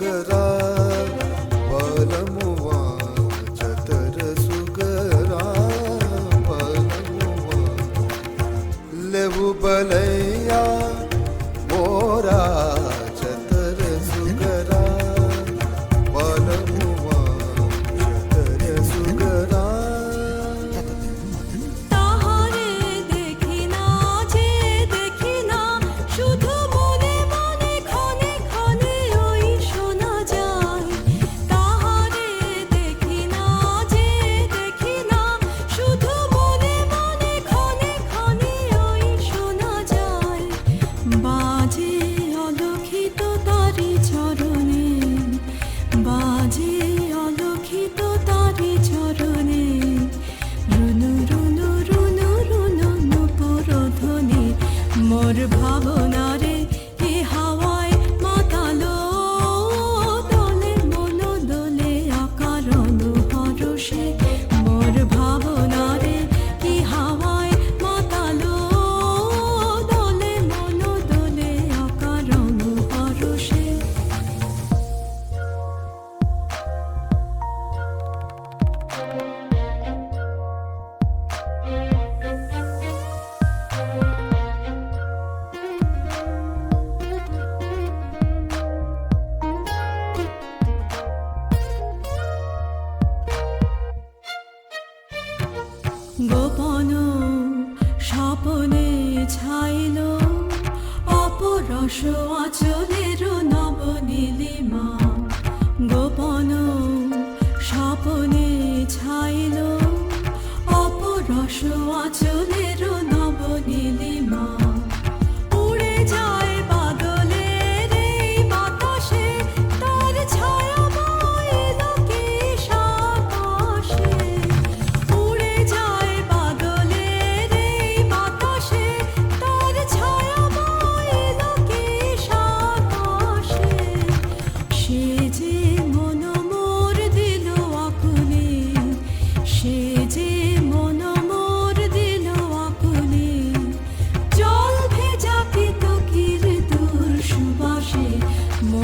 गरा पलर सुगरा पलवा ले पल গোপন স্বপনে ছাইল অপরস আচলের নব নীলিমা গোপন স্বপনে ছাইল অপরস আচলের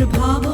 the problem.